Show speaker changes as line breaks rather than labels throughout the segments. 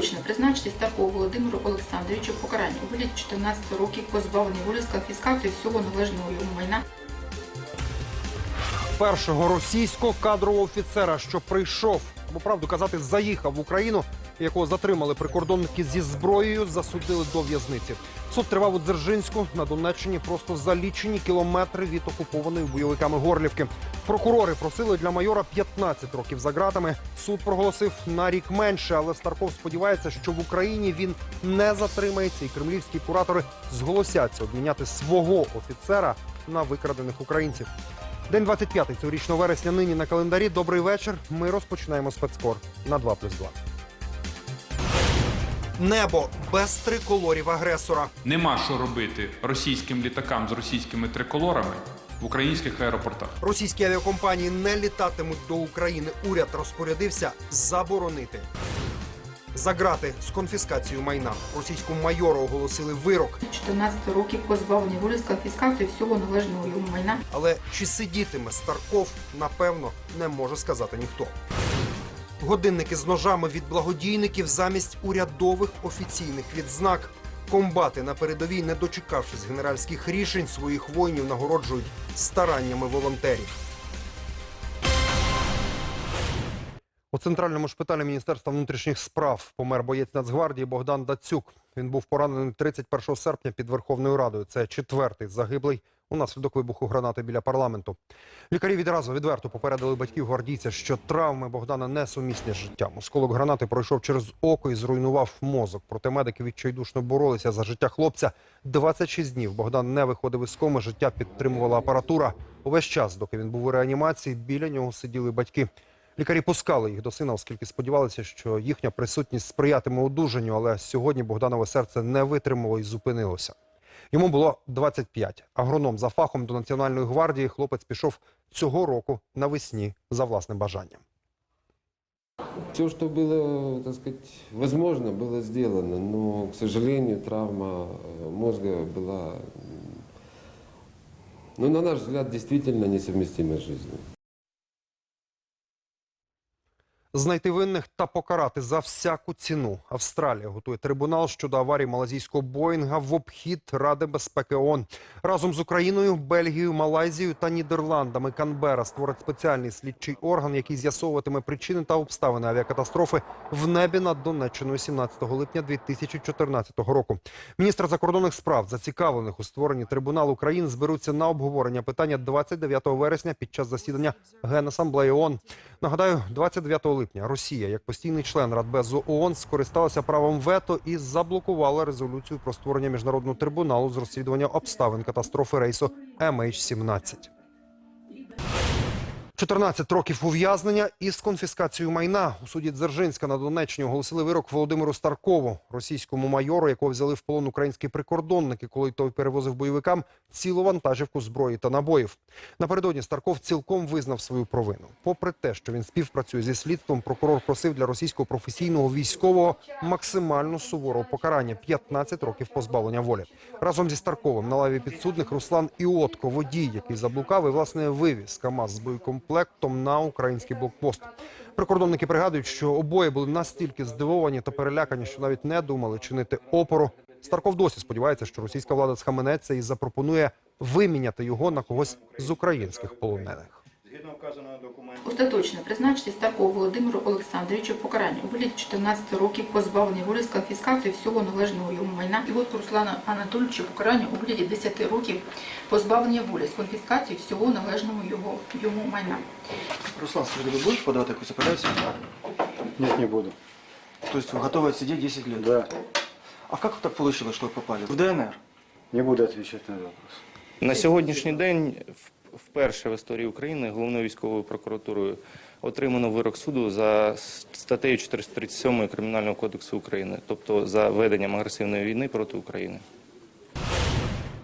Остаточно призначити Старкову Володимиру Олександровичу покарання. У вигляді 14 років позбавлення волі з конфіскацією всього належного йому майна.
Першого російського кадрового офіцера, що прийшов, бо правду казати, заїхав в Україну, якого затримали прикордонники зі зброєю, засудили до в'язниці. Суд тривав у Дзержинську на Донеччині просто за лічені кілометри від окупованої бойовиками Горлівки. Прокурори просили для майора 15 років за ґратами. Суд проголосив на рік менше, але Старков сподівається, що в Україні він не затримається, і кремлівські куратори зголосяться обміняти свого офіцера на викрадених українців. День 25 цьогорічного вересня нині на календарі. Добрий вечір. Ми розпочинаємо спецкор на 2 плюс 2. Небо без триколорів агресора.
Нема що робити російським літакам з російськими триколорами в українських аеропортах.
Російські авіакомпанії не літатимуть до України. Уряд розпорядився заборонити. За грати з конфіскацією майна російському майору оголосили вирок.
14 років позбавлення волі з конфіскацією всього належного йому майна
Але чи сидітиме Старков, напевно, не може сказати ніхто. Годинники з ножами від благодійників замість урядових офіційних відзнак. Комбати на передовій, не дочекавшись генеральських рішень, своїх воїнів нагороджують стараннями волонтерів. У центральному шпиталі Міністерства внутрішніх справ помер боєць Нацгвардії Богдан Дацюк. Він був поранений 31 серпня під Верховною Радою. Це четвертий загиблий унаслідок вибуху гранати біля парламенту. Лікарі відразу відверто попередили батьків гвардійця, що травми Богдана несумісні з життям. Осколок гранати пройшов через око і зруйнував мозок. Проте медики відчайдушно боролися за життя хлопця. 26 днів Богдан не виходив із коми. Життя підтримувала апаратура. Увесь час, доки він був у реанімації, біля нього сиділи батьки. Лікарі пускали їх до сина, оскільки сподівалися, що їхня присутність сприятиме одужанню, але сьогодні Богданове серце не витримало і зупинилося. Йому було 25. Агроном за фахом до Національної гвардії хлопець пішов цього року навесні за власним бажанням.
Все, что было, так сказать, возможно, было сделано, но, к сожалению, травма э, мозга была, м, ну, на наш взгляд, действительно несовместима с жизнью.
Знайти винних та покарати за всяку ціну. Австралія готує трибунал щодо аварії малазійського Боїнга в обхід Ради безпеки ООН. Разом з Україною, Бельгією, Малайзією та Нідерландами Канбера створить спеціальний слідчий орган, який з'ясовуватиме причини та обставини авіакатастрофи в небі над Донеччиною 17 липня 2014 року. Міністр закордонних справ, зацікавлених у створенні трибуналу країн, зберуться на обговорення питання 29 вересня під час засідання Генасамблеї ООН. Нагадаю, 29 липня Росія, як постійний член Радбезу ООН, скористалася правом вето і заблокувала резолюцію про створення міжнародного трибуналу з розслідування обставин катастрофи рейсу MH17. 14 років ув'язнення із конфіскацією майна у суді Дзержинська на Донеччині оголосили вирок Володимиру Старкову, російському майору, якого взяли в полон українські прикордонники, коли той перевозив бойовикам цілу вантажівку зброї та набоїв. Напередодні Старков цілком визнав свою провину. Попри те, що він співпрацює зі слідством, прокурор просив для російського професійного військового максимально суворого покарання 15 років позбавлення волі. Разом зі Старковим на лаві підсудних Руслан Іотко, водій, який заблукав і власне вивіз КАМАЗ з боєкомплектом на український блокпост. Прикордонники пригадують, що обоє були настільки здивовані та перелякані, що навіть не думали чинити опору. Старков досі сподівається, що російська влада схаменеться і запропонує виміняти його на когось з українських полонених.
Згідно вказаного документу.
Остаточно призначити Старкову Володимиру Олександровичу покарання у вигляді 14 років позбавлення волі з конфіскацією всього належного йому майна. І от Руслану Анатолійовичу покарання у вигляді 10 років позбавлення волі з конфіскацією всього належного його, йому майна.
Руслан, скажите, вы будете подавать такую апелляцию?
Нет, не буду.
То есть вы готовы отсидеть 10 лет?
Да,
А как так получилось, что вы попали в ДНР?
не буду отвечать на этот вопрос.
На сьогоднішній день в- вперше в історії України головною військовою прокуратурою отримано вирок суду за статтею 437 Кримінального кодексу України, тобто за веденням агресивної війни проти України.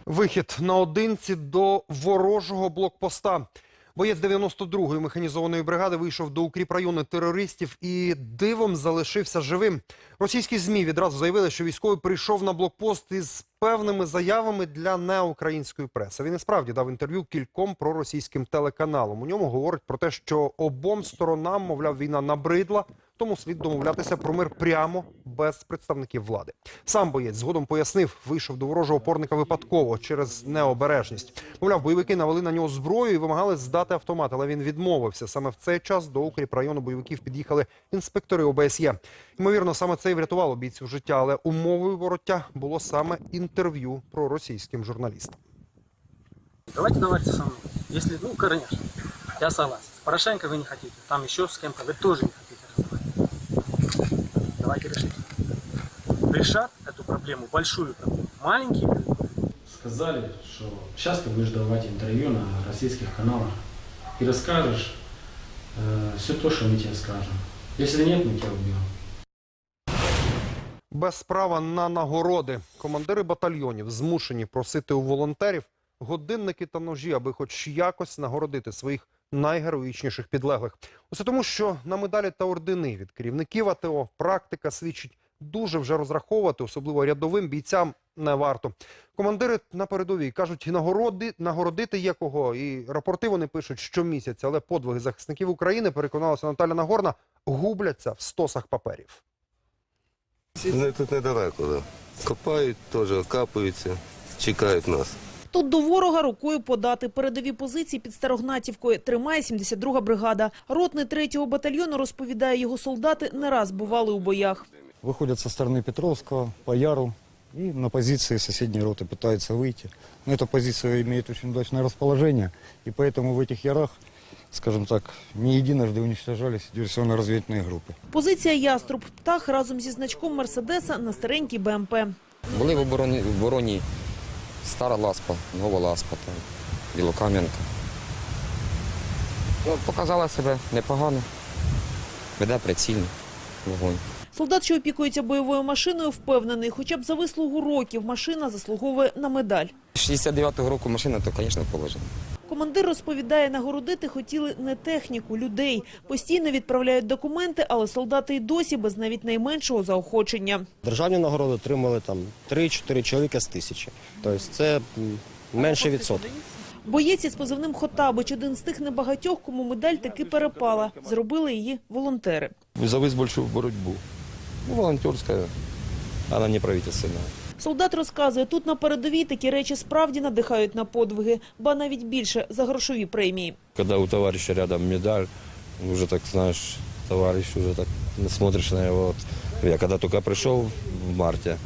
Вихід наодинці до ворожого блокпоста. Боєць 92-ї механізованої бригади вийшов до укріпрайону терористів і дивом залишився живим. Російські змі відразу заявили, що військовий прийшов на блокпост із певними заявами для неукраїнської преси. Він і справді дав інтерв'ю кільком проросійським телеканалам. У ньому говорить про те, що обом сторонам, мовляв, війна набридла. Тому слід домовлятися про мир прямо без представників влади. Сам боєць згодом пояснив, вийшов до ворожого опорника випадково через необережність. Мовляв, бойовики навели на нього зброю і вимагали здати автомат, але він відмовився. Саме в цей час до укріпрайону бойовиків під'їхали інспектори ОБСЄ. Ймовірно, саме це і врятувало бійцю життя, але умовою вороття було саме інтерв'ю про російським журналістам.
Давайте со мной. Если, ну, конечно, я согласен. Порошенко вы не хотите, там еще с кем-то вы тоже не хотите. Давайте решить. Решат эту проблему, большую проблему. Маленькие
сказали, что сейчас ты будешь давать интервью на российских каналах и расскажешь э, все то, что мы тебе скажем. Если нет, мы тебя убьем.
Без права на нагороди командири батальйонів змушені просити у волонтерів годинники та ножі, аби хоч якось нагородити своїх найгероїчніших підлеглих. Усе тому, що на медалі та ордени від керівників АТО практика свідчить дуже вже розраховувати, особливо рядовим бійцям не варто. Командири на передовій кажуть, нагороди нагородити є кого, і рапорти вони пишуть щомісяця, але подвиги захисників України переконалася Наталя Нагорна губляться в стосах паперів.
Ну, тут недалеко, да. Копають теж, капаються, чекають нас.
Тут до ворога рукою подати. Передові позиції під Старогнатівкою тримає 72-га бригада. Ротний 3-го батальйону розповідає, його солдати не раз бували у боях.
Выходят со стороны Петровского, по Яру, и на позиции соседней роты пытаются выйти. Но эта позиция имеет очень удачное расположение, и поэтому в этих ярах, скажем так, не единожды уничтожались диверсионно-разведывательные группы.
Позиція Яструб. Птах разом зі значком Мерседеса на старенькій БМП.
Були в обороні, в обороні стара ласпа, нова ласпа, там, Білокам'янка. Ну, показала себе непогано. Веде прицільно вогонь.
Солдат, що опікується бойовою машиною, впевнений, хоча б за вислугу років машина заслуговує на медаль.
69-го року машина, то, звісно, положено.
Командир розповідає, нагородити хотіли не техніку, людей. Постійно відправляють документи, але солдати й досі без навіть найменшого заохочення.
Державні нагороди отримали там 3-4 чоловіка з тисячі. Тобто це менше відсоток.
Боєць із позивним Хотабич – один з тих небагатьох, кому медаль таки перепала. Зробили її волонтери.
За визвольчу боротьбу. Ну, волонтерська, вона не правительственна.
Солдат розказує, тут на передовій такі речі справді надихають на подвиги, ба навіть більше за грошові премії.
Коли у товариша рядом медаль, вже так знаєш, товариш уже так смотриш на його. Я коли тільки прийшов в марте,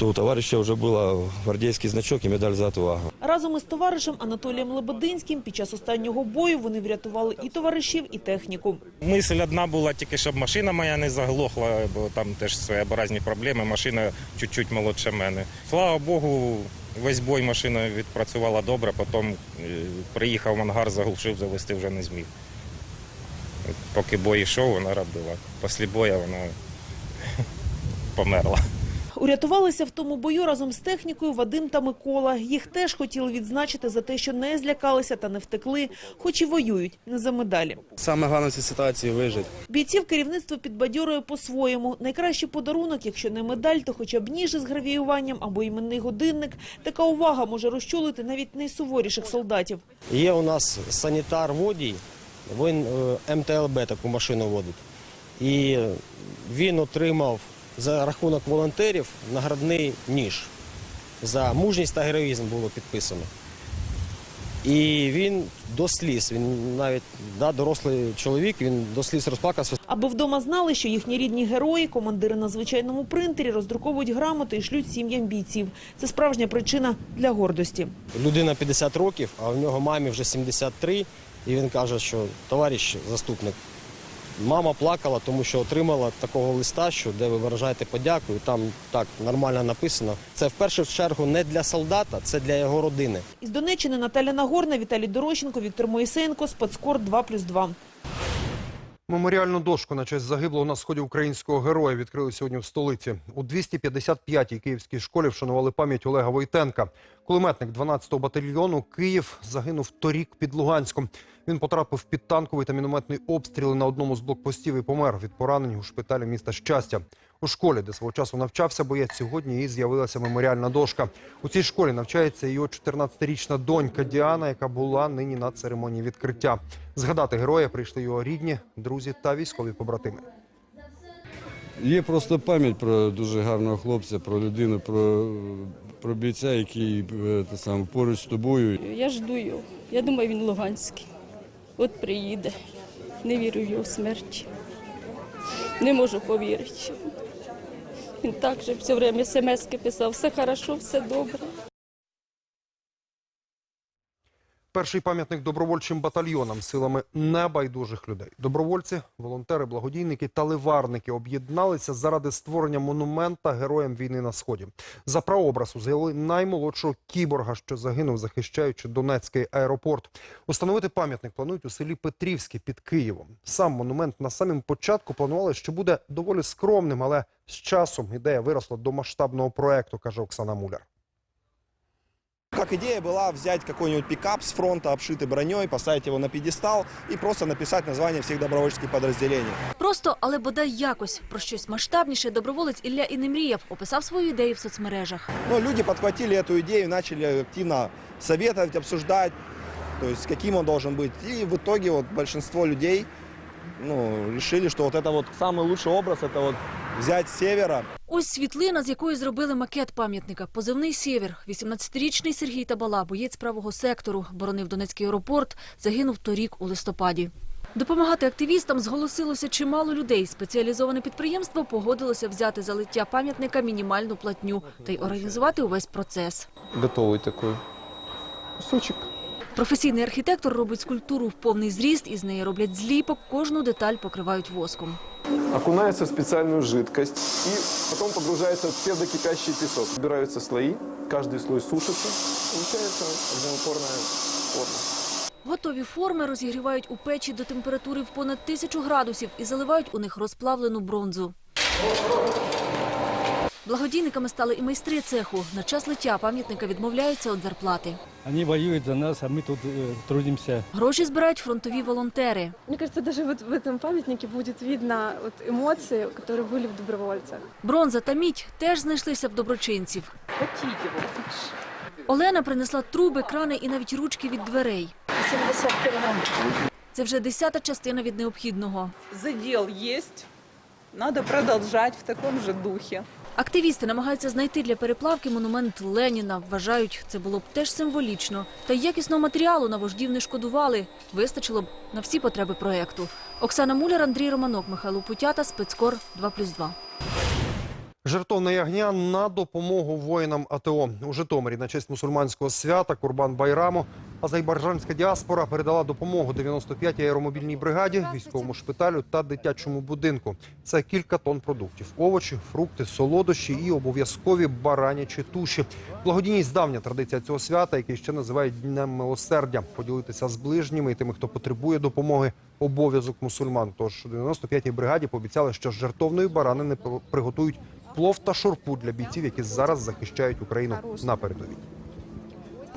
то у товарища уже был гвардейский значок и медаль за отвагу.
Разом із товаришем Анатолієм Лебединським під час останнього бою вони врятували і товаришів, і техніку.
Мисль одна була тільки, щоб машина моя не заглохла, бо там теж своєобразні проблеми. Машина чуть-чуть молодше мене. Слава Богу, весь бой машина відпрацювала добре, потім е, приїхав в ангар, заглушив, завести вже не зміг. Поки бой йшов, вона робила. Після бою вона померла.
Урятувалися в тому бою разом з технікою Вадим та Микола. Їх теж хотіли відзначити за те, що не злякалися та не втекли, хоч і воюють не за медалі.
Саме головне в цій ситуації вижити.
Бійців керівництво підбадьорює по-своєму. Найкращий подарунок, якщо не медаль, то хоча б ніж з гравіюванням або іменний годинник. Така увага може розчулити навіть найсуворіших солдатів.
Є у нас санітар водій, він е, МТЛБ таку машину водить. І він отримав за рахунок волонтерів наградний ніж. За мужність та героїзм було підписано. І він до сліз, він навіть да, дорослий чоловік, він до сліз розплакався.
Аби вдома знали, що їхні рідні герої, командири на звичайному принтері роздруковують грамоти і шлють сім'ям бійців. Це справжня причина для гордості.
Людина 50 років, а в нього мамі вже 73, і він каже, що товариш заступник, мама плакала, тому що отримала такого листа, що де ви виражаєте подяку, і там так нормально написано. Це в першу чергу не для солдата, це для його родини.
Із Донеччини Наталя Нагорна, Віталій Дорощенко, Віктор Моїсеєнко, Спецкор 2+,2.
Меморіальну дошку на честь загиблого на сході українського героя відкрили сьогодні в столиці. У 255-й київській школі вшанували пам'ять Олега Войтенка. Кулеметник 12-го батальйону Київ загинув торік під Луганськом. Він потрапив під танковий та мінометний обстріли на одному з блокпостів і помер від поранень у шпиталі міста Щастя. У школі, де свого часу навчався боєць, сьогодні і з'явилася меморіальна дошка. У цій школі навчається його 14-річна донька Діана, яка була нині на церемонії відкриття. Згадати героя прийшли його рідні, друзі та військові побратими.
Є просто пам'ять про дуже гарного хлопця, про людину, про, про бійця, який та сам поруч з тобою.
Я жду його. Я думаю, він Луганський. От приїде. Не вірю в його смерть. Не можу повірити. Він так же все время смс писав, все хорошо, все добре.
Перший пам'ятник добровольчим батальйонам силами небайдужих людей. Добровольці, волонтери, благодійники та ливарники об'єдналися заради створення монумента героям війни на сході. За прообраз узяли наймолодшого кіборга, що загинув, захищаючи Донецький аеропорт. Установити пам'ятник планують у селі Петрівське під Києвом. Сам монумент на самому початку планували, що буде доволі скромним, але з часом ідея виросла до масштабного проекту, каже Оксана Муляр.
Как идея была взять какой-нибудь пикап с фронта, обшитый броней, поставить его на пьедестал и просто написать название всех добровольческих подразделений.
Просто, але бодай якось про щось масштабніше доброволець Ілля і не мріяв, описав свою ідею в соцмережах.
Но люди подхватили эту идею, начали активно советовать, обсуждать, то есть каким он должен быть. И в итоге вот большинство людей ну, решили, что вот это вот самый лучший образ, это вот взять с севера,
Ось світлина, з якої зробили макет пам'ятника. Позивний «Сєвєр». 18-річний Сергій Табала, боєць правого сектору, боронив Донецький аеропорт, загинув торік у листопаді. Допомагати активістам зголосилося чимало людей. Спеціалізоване підприємство погодилося взяти за лиття пам'ятника мінімальну платню та й організувати увесь процес.
Готовий такий кусочок.
Професійний архітектор робить скульптуру в повний зріст, із неї роблять зліпок, кожну деталь покривають воском.
Окунается в специальную жидкость и потом погружается в псевдокипящий песок. Собираются слои, каждый слой сушится, получается огнеупорная форма.
Готові форми розігрівають у печі до температури в понад тисячу градусів і заливають у них розплавлену бронзу. Благодійниками стали і майстри цеху. На час лиття пам'ятника відмовляються від зарплати.
Они воюют за нас, а мы тут э, трудимся.
Гроші збирають фронтові волонтери.
Мне кажется, даже вот в этом памятнике будет видно вот эмоции, которые были в добровольцах.
Бронза та мідь теж знайшлися в доброчинців.
Хотите его?
Олена принесла труби, крани і навіть ручки від дверей.
70 килограмм.
Це вже десята частина від необхідного.
Задел есть, надо продолжать в таком же духе.
Активісти намагаються знайти для переплавки монумент Леніна. Вважають, це було б теж символічно. Та якісного матеріалу на вождів не шкодували. Вистачило б на всі потреби проєкту. Оксана Муляр, Андрій Романок, Михайло Путята, Спецкор 2+,2.
Жертовне ягня на допомогу воїнам АТО. У Житомирі на честь мусульманського свята Курбан Байраму азербайджанська діаспора передала допомогу 95-й аеромобільній бригаді, військовому шпиталю та дитячому будинку. Це кілька тонн продуктів: овочі, фрукти, солодощі і обов'язкові баранячі туші. Благодійність давня традиція цього свята, який ще називають Днем милосердя. Поділитися з ближніми і тими, хто потребує допомоги, обов'язок мусульман. Тож 95-й бригаді пообіцяли, що з жертовної баранини приготують плов та шурпу для бійців, які зараз захищають Україну на передовій.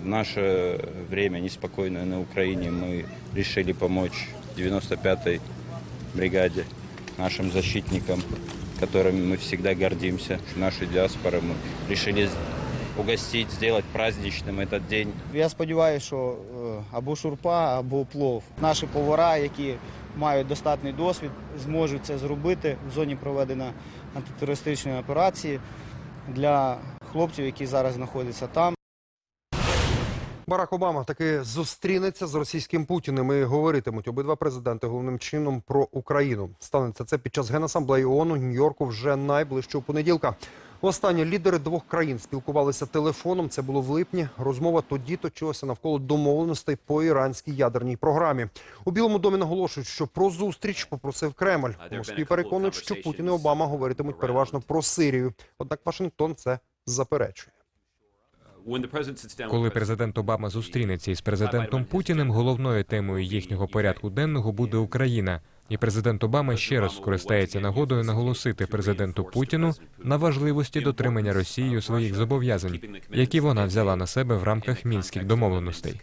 В наше время неспокойное на Украине мы решили помочь 95-й бригаде, нашим защитникам, которыми мы всегда гордимся, нашей диаспоры. Мы решили угостить, сделать праздничным этот день.
Я сподіваюся, що е, або шурпа, або плов. Наші повара, які мають достатній досвід, зможуть це зробити в зоні проведення антитерористичної операції для хлопців, які зараз знаходяться там.
Барак Обама таки зустрінеться з російським Путіним і говоритимуть обидва президенти головним чином про Україну. Станеться це під час генасамблеї ООН у Нью-Йорку вже найближчого понеділка. Останні лідери двох країн спілкувалися телефоном. Це було в липні. Розмова тоді точилася навколо домовленостей по іранській ядерній програмі. У Білому домі наголошують, що про зустріч попросив Кремль. У Москві переконують, що Путін і Обама говоритимуть переважно про Сирію. Однак Вашингтон це заперечує.
Коли президент Обама зустрінеться із президентом Путіним, головною темою їхнього порядку денного буде Україна. І президент Обама ще раз скористається нагодою наголосити президенту Путіну на важливості дотримання Росією своїх зобов'язань, які вона взяла на себе в рамках мінських домовленостей.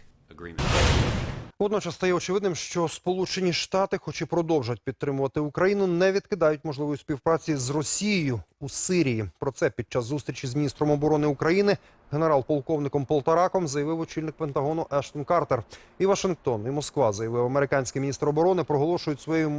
Водночас стає очевидним, що Сполучені Штати, хоч і продовжать підтримувати Україну, не відкидають можливої співпраці з Росією у Сирії. Про це під час зустрічі з міністром оборони України генерал-полковником Полтораком заявив очільник Пентагону Ештон Картер. І Вашингтон, і Москва заявив американський міністр оборони, проголошують своєю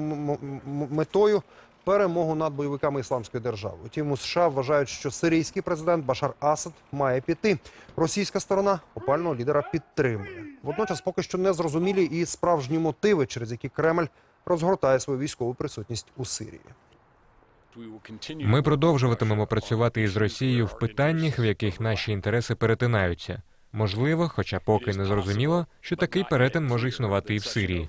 метою перемогу над бойовиками ісламської держави. Утім, у США вважають, що сирійський президент Башар Асад має піти. Російська сторона опального лідера підтримує. Водночас, поки що не зрозумілі і справжні мотиви, через які Кремль розгортає свою військову присутність у Сирії.
Ми продовжуватимемо працювати із Росією в питаннях, в яких наші інтереси перетинаються. Можливо, хоча поки не зрозуміло, що такий перетин може існувати і в Сирії.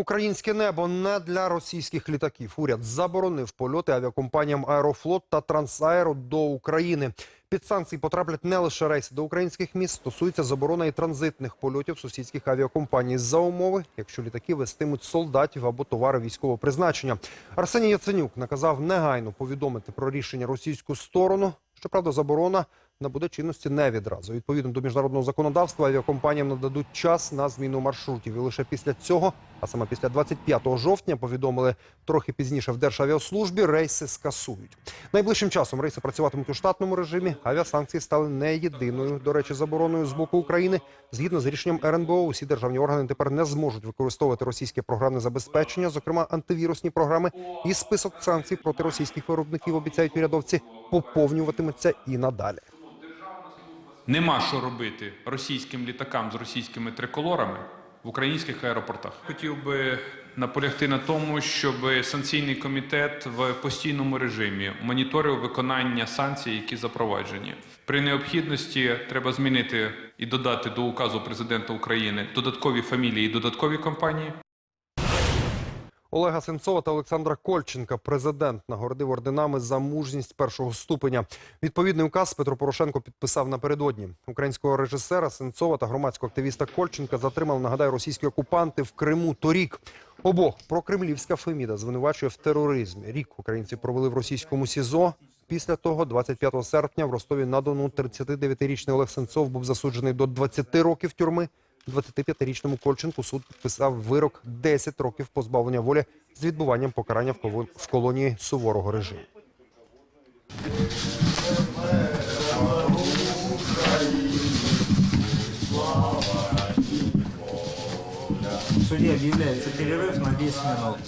Українське небо не для російських літаків. Уряд заборонив польоти авіакомпаніям Аерофлот та Трансаеро до України. Під санкції потраплять не лише рейси до українських міст, стосується заборона і транзитних польотів сусідських авіакомпаній за умови, якщо літаки вестимуть солдатів або товари військового призначення. Арсеній Яценюк наказав негайно повідомити про рішення російську сторону. Щоправда, заборона набуде чинності не відразу. Відповідно до міжнародного законодавства, авіакомпаніям нададуть час на зміну маршрутів. І лише після цього, а саме після 25 жовтня, повідомили трохи пізніше в Державіаслужбі, рейси скасують. Найближчим часом рейси працюватимуть у штатному режимі. Авіасанкції стали не єдиною, до речі, забороною з боку України. Згідно з рішенням РНБО, усі державні органи тепер не зможуть використовувати російське програмне забезпечення, зокрема антивірусні програми. І список санкцій проти російських виробників обіцяють урядовці поповнюватиметься і надалі.
Нема що робити російським літакам з російськими триколорами в українських аеропортах. Хотів би наполягти на тому, щоб санкційний комітет в постійному режимі моніторив виконання санкцій, які запроваджені. При необхідності треба змінити і додати до указу президента України додаткові фамілії, і додаткові компанії.
Олега Сенцова та Олександра Кольченка президент нагородив орденами за мужність першого ступеня. Відповідний указ Петро Порошенко підписав напередодні. Українського режисера Сенцова та громадського активіста Кольченка затримали, нагадаю, російські окупанти в Криму торік. Обох прокремлівська Феміда звинувачує в тероризмі. Рік українці провели в російському СІЗО. Після того, 25 серпня, в Ростові на Дону 39-річний Олег Сенцов був засуджений до 20 років тюрми. 25-річному Кольченку суд підписав вирок 10 років позбавлення волі з відбуванням покарання в коло- в колонії суворого режиму.
В суде объявляется перерыв на 10 минут.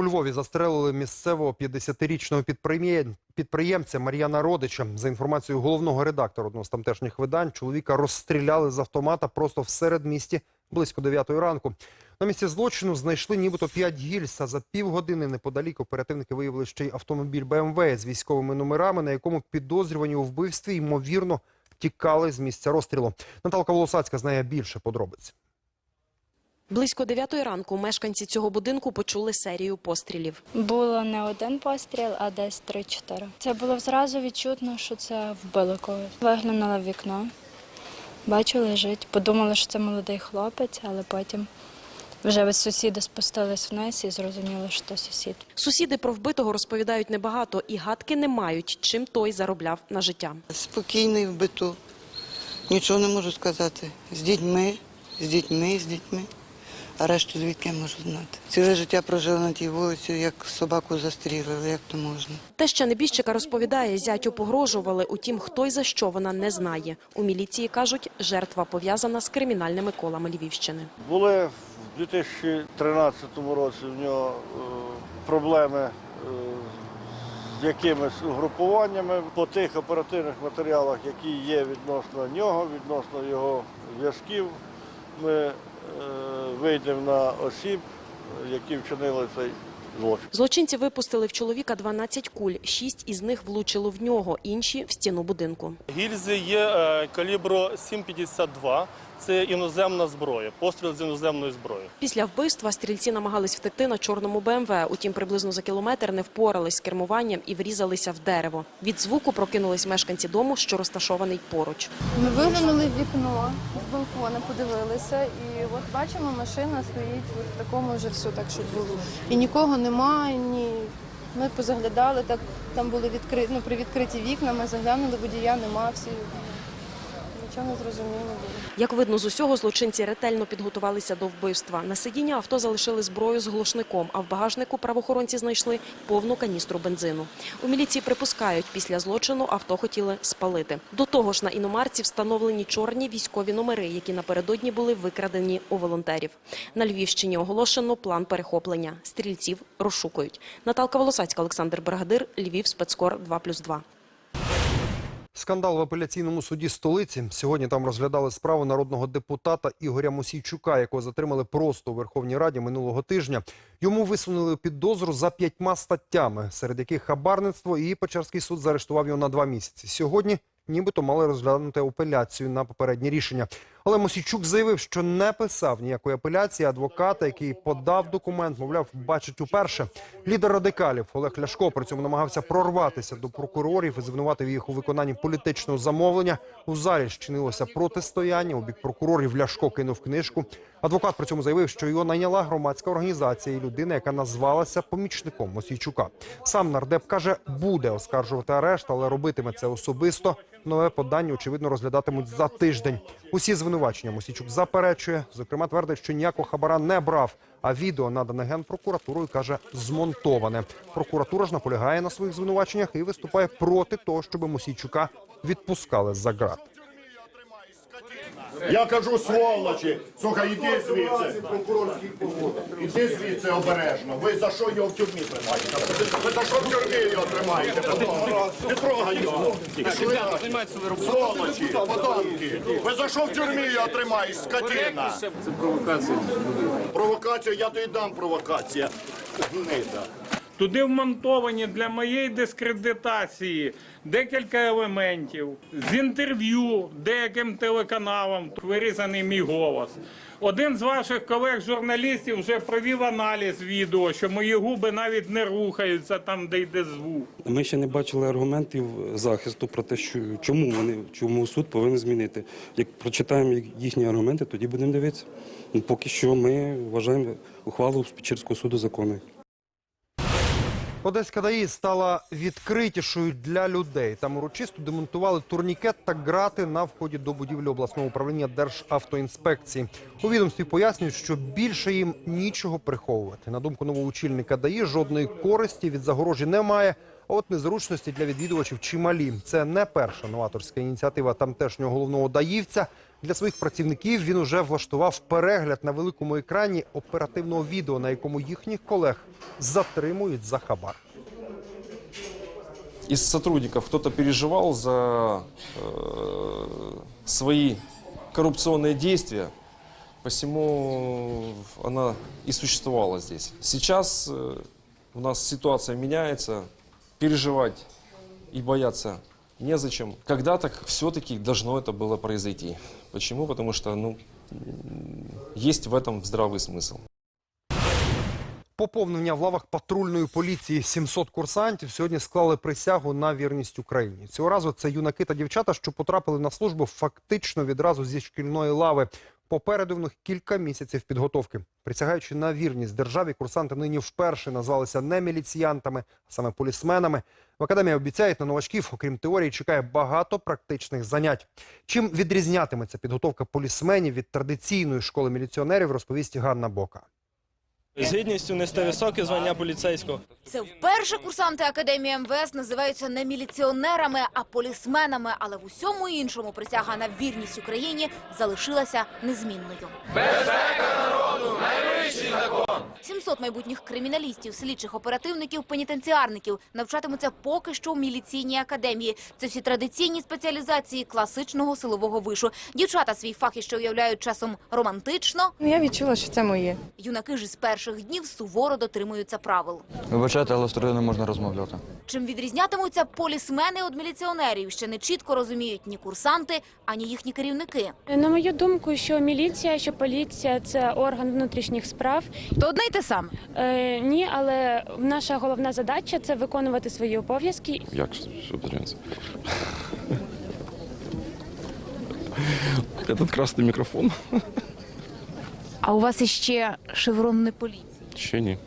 У Львові застрелили місцевого 50-річного підприємця Мар'яна Родича. За інформацією головного редактора одного з тамтешніх видань, чоловіка розстріляли з автомата просто в середмісті близько 9 ранку. На місці злочину знайшли нібито 5 гільз, а за півгодини неподалік оперативники виявили ще й автомобіль БМВ з військовими номерами, на якому підозрювані у вбивстві, ймовірно, тікали з місця розстрілу. Наталка Волосацька знає більше подробиць.
Близько 9 ранку мешканці цього будинку почули серію пострілів.
Було не один постріл, а десь 3-4. Це було зразу відчутно, що це вбили когось. Виглянула в вікно, бачу, лежить. Подумала, що це молодий хлопець, але потім вже сусіди спустились вниз і зрозуміли, що це сусід.
Сусіди про вбитого розповідають небагато і гадки не мають, чим той заробляв на життя.
Спокійний в биту. Нічого не можу сказати. З дітьми, з дітьми, з дітьми. А решту звідки я можу знати? Ціле життя прожила на тій вулиці, як собаку застрілили, як то можна.
Теща небіжчика розповідає, зятю погрожували, утім, хто й за що вона не знає. У міліції кажуть, жертва пов'язана з кримінальними колами Львівщини.
Були в 2013 році в нього е, проблеми е, з якимись угрупуваннями. По тих оперативних матеріалах, які є відносно нього, відносно його зв'язків, ми е, вийдемо на осіб, які вчинили цей злочин.
Злочинці випустили в чоловіка 12 куль, шість із них влучило в нього, інші – в стіну будинку.
Гільзи є е, калібру 7,52. Це іноземна зброя, постріл з іноземної зброї.
Після вбивства стрільці намагались втекти на чорному БМВ, утім приблизно за кілометр не впорались з кермуванням і врізалися в дерево. Від звуку прокинулись мешканці дому, що розташований поруч.
Ми виглянули в вікно з балкона, подивилися, і от бачимо, машина стоїть в такому вже все так, щоб було. І нікого немає, ні, Ми позаглядали, так там були відкриті, ну, при відкриті вікна, ми заглянули, водія нема, всі нічого зрозуміло.
Як видно з усього, злочинці ретельно підготувалися до вбивства. На сидіння авто залишили зброю з глушником, а в багажнику правоохоронці знайшли повну каністру бензину. У міліції припускають, після злочину авто хотіли спалити. До того ж, на іномарці встановлені чорні військові номери, які напередодні були викрадені у волонтерів. На Львівщині оголошено план перехоплення. Стрільців розшукують. Наталка Волосацька, Олександр Бригадир, Львів, спецкор 2+,2.
Скандал в апеляційному суді столиці. Сьогодні там розглядали справу народного депутата Ігоря Мосійчука, якого затримали просто у Верховній Раді минулого тижня. Йому висунули підозру за п'ятьма статтями, серед яких хабарництво, і Печерський суд заарештував його на два місяці. Сьогодні нібито мали розглянути апеляцію на попереднє рішення. Але Мосійчук заявив, що не писав ніякої апеляції. Адвоката, який подав документ, мовляв, бачить уперше. Лідер радикалів Олег Ляшко при цьому намагався прорватися до прокурорів і звинуватив їх у виконанні політичного замовлення. У залі щинилося протистояння. У бік прокурорів Ляшко кинув книжку. Адвокат при цьому заявив, що його найняла громадська організація і людина, яка назвалася помічником Мосійчука. Сам нардеп каже, буде оскаржувати арешт, але робитиме це особисто. Нове подання, очевидно, розглядатимуть за тиждень. Усі звинувачення Мосійчук заперечує. Зокрема, твердить, що ніякого хабара не брав. А відео надане генпрокуратурою каже змонтоване. Прокуратура ж наполягає на своїх звинуваченнях і виступає проти того, щоб Мосійчука відпускали за ґрат.
Я кажу сволочі. Слухай, іди звідси. Іди звідси обережно. Ви за що його в тюрмі тримаєте? Ви за що в тюрмі його тримаєте? Не трогай його. Сволочі, подонки. Ви за що в тюрмі його тримаєш, скотина?
Це провокація.
Провокація, я тобі дам провокація. Гнида.
Туди вмонтовані для моєї дискредитації декілька елементів з інтерв'ю деяким телеканалам вирізаний мій голос. Один з ваших колег-журналістів вже провів аналіз відео, що мої губи навіть не рухаються там, де йде звук.
Ми ще не бачили аргументів захисту про те, що чому вони чому суд повинен змінити. Як прочитаємо їхні аргументи, тоді будемо дивитися. Ну, Поки що ми вважаємо ухвалу Печерського суду законною.
Одеська ДАІ стала відкритішою для людей. Там урочисто демонтували турнікет та грати на вході до будівлі обласного управління Державтоінспекції. У відомстві пояснюють, що більше їм нічого приховувати. На думку нового очільника ДАІ, жодної користі від загорожі немає. А от незручності для відвідувачів чималі. Це не перша новаторська ініціатива тамтешнього головного даївця. Для своїх працівників він уже влаштував перегляд на великому екрані оперативного відео, на якому їхніх колег затримують за хабар.
из сотрудников кто-то переживал за э, свои коррупционные действия, посему она и существовала здесь. Сейчас э, у нас ситуация меняется, переживать и бояться незачем. Когда-то все-таки должно это было произойти. Почему? Потому что ну, м, есть в этом здравый смысл.
Поповнення в лавах патрульної поліції 700 курсантів сьогодні склали присягу на вірність Україні. Цього разу це юнаки та дівчата, що потрапили на службу фактично відразу зі шкільної лави. Попереду в них кілька місяців підготовки. Присягаючи на вірність державі, курсанти нині вперше назвалися не міліціянтами, а саме полісменами. В академії обіцяють на новачків, окрім теорії, чекає багато практичних занять. Чим відрізнятиметься підготовка полісменів від традиційної школи міліціонерів, розповість Ганна Бока.
З гідністю нести високе звання поліцейського.
Це вперше курсанти Академії МВС називаються не міліціонерами, а полісменами. Але в усьому іншому присяга на вірність Україні залишилася незмінною.
Безпека народу найвищий закон.
700 майбутніх криміналістів, слідчих оперативників, пенітенціарників навчатимуться поки що в міліційній академії. Це всі традиційні спеціалізації класичного силового вишу. Дівчата свій фах іще уявляють часом романтично.
Ну, я відчула, що це моє.
Юнаки ж із перших днів суворо дотримуються правил.
Вибачайте, але з не можна розмовляти.
Чим відрізнятимуться полісмени від міліціонерів, ще не чітко розуміють ні курсанти, ані їхні керівники.
На мою думку, що міліція, що поліція це орган внутрішніх справ.
То одне й те саме?
Е, ні, але наша головна задача це виконувати свої обов'язки.
Як що подивимося? Этот красний мікрофон.
А у вас іще шеврон не поліції.
Ще ні.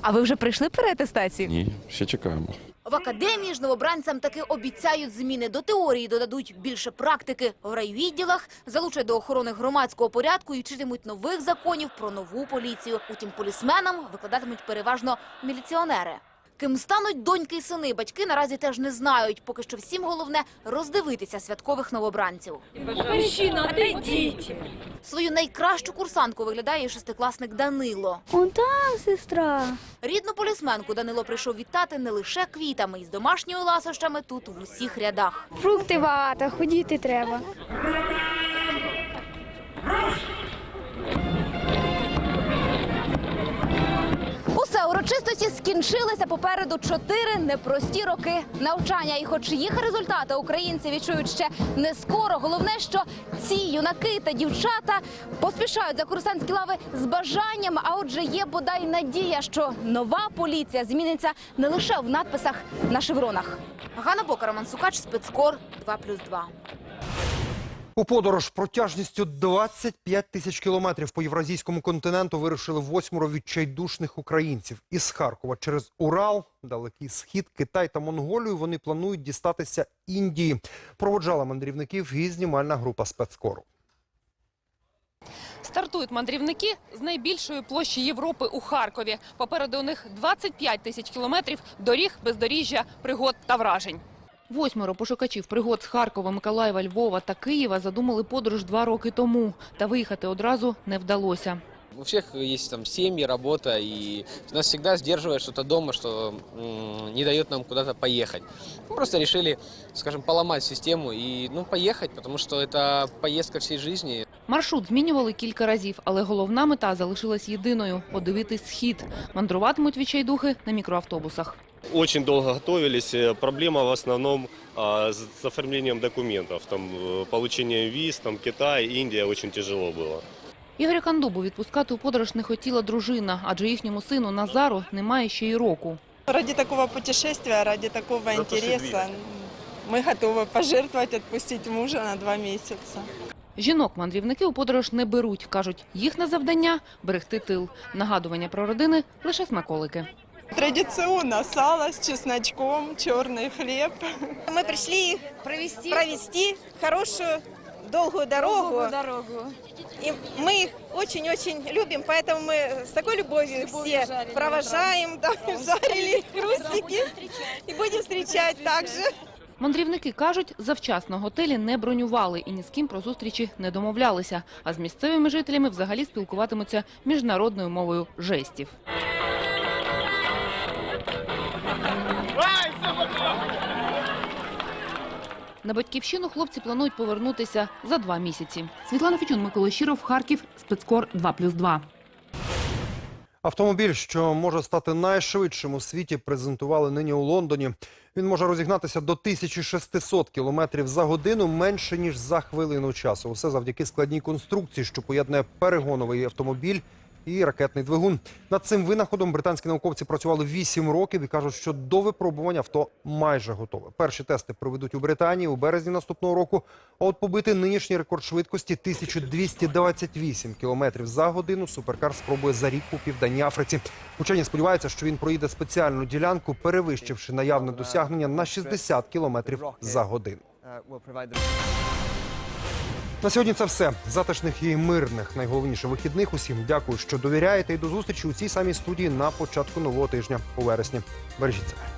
А ви вже прийшли переатестацію?
Ні, ще чекаємо.
В академії ж новобранцям таки обіцяють зміни до теорії, додадуть більше практики в райвідділах, залучать до охорони громадського порядку і вчитимуть нових законів про нову поліцію. Утім, полісменам викладатимуть переважно міліціонери. Ким стануть доньки і сини, батьки наразі теж не знають. Поки що всім головне роздивитися святкових новобранців.
Мужчина, отойдите.
Свою найкращу курсантку виглядає і шестикласник Данило.
Он там, сестра.
Рідну полісменку Данило прийшов вітати не лише квітами і з домашніми ласощами тут в усіх рядах.
Фрукти багато, ходіти треба.
Урочистості скінчилися попереду чотири непрості роки навчання. І хоч їх результати українці відчують ще не скоро. Головне, що ці юнаки та дівчата поспішають за курсантські лави з бажанням. А отже, є бодай надія, що нова поліція зміниться не лише в надписах на шевронах. Ганна Бока, Роман Сукач, спецкор 2+,2.
У подорож протяжністю 25 тисяч кілометрів по євразійському континенту вирушили восьмеро відчайдушних українців. Із Харкова через Урал, Далекий Схід, Китай та Монголію вони планують дістатися Індії. Проводжала мандрівників і знімальна група спецкору.
Стартують мандрівники з найбільшої площі Європи у Харкові. Попереду у них 25 тисяч кілометрів доріг, бездоріжжя, пригод та вражень. Восьмеро пошукачів пригод з Харкова, Миколаєва, Львова та Києва задумали подорож два роки тому. Та виїхати одразу не вдалося.
У всех есть там семьи, работа, и нас всегда сдерживает что-то дома, что не дает нам куда-то поехать. Мы просто решили, скажем, поломать систему и ну, поехать, потому что это поездка всей жизни.
Маршрут змінювали кілька разів, але головна мета залишилась єдиною – подивитись схід. Мандруватимуть відчайдухи на мікроавтобусах.
Очень долго готовились. Э, Проблема в основном а, с с оформлением документов. Там э, получение виз, там Китай, Индия очень тяжело было.
Ігоря Кандубу відпускати у подорож не хотіла дружина, адже їхньому сину Назару немає ще й року.
Ради такого путешествия, ради такого интереса мы готовы пожертвовать, отпустить мужа на два месяца.
Жінок мандрівники у подорож не беруть. Кажуть, їхнє завдання – берегти тил. Нагадування про родини – лише смаколики.
Традиционно сало с чесночком, черный хлеб.
Мы пришли провести, провести хорошую долгую дорогу.
дорогу.
И мы их очень-очень любим, поэтому мы с такой любовью, все провожаем, да, жарили хрустики и будем встречать также.
Мандрівники кажуть, завчасно готелі не бронювали і ні з ким про зустрічі не домовлялися. А з місцевими жителями взагалі спілкуватимуться міжнародною мовою жестів. На батьківщину хлопці планують повернутися за два місяці. Світлана Фічун, Микола Щиров, Харків, спецкор 2+,2.
Автомобіль, що може стати найшвидшим у світі, презентували нині у Лондоні. Він може розігнатися до 1600 кілометрів за годину менше ніж за хвилину часу. Усе завдяки складній конструкції, що поєднує перегоновий автомобіль і ракетний двигун. Над цим винаходом британські науковці працювали 8 років і кажуть, що до випробування авто майже готове. Перші тести проведуть у Британії у березні наступного року. А от побити нинішній рекорд швидкості 1228 кілометрів за годину. Суперкар спробує за рік у південній Африці. Учені сподіваються, що він проїде спеціальну ділянку, перевищивши наявне досягнення на 60 кілометрів за годину. На сьогодні це все. Затишних і мирних, найголовніше вихідних. Усім дякую, що довіряєте. І до зустрічі у цій самій студії на початку нового тижня у вересні. Бережіть себе.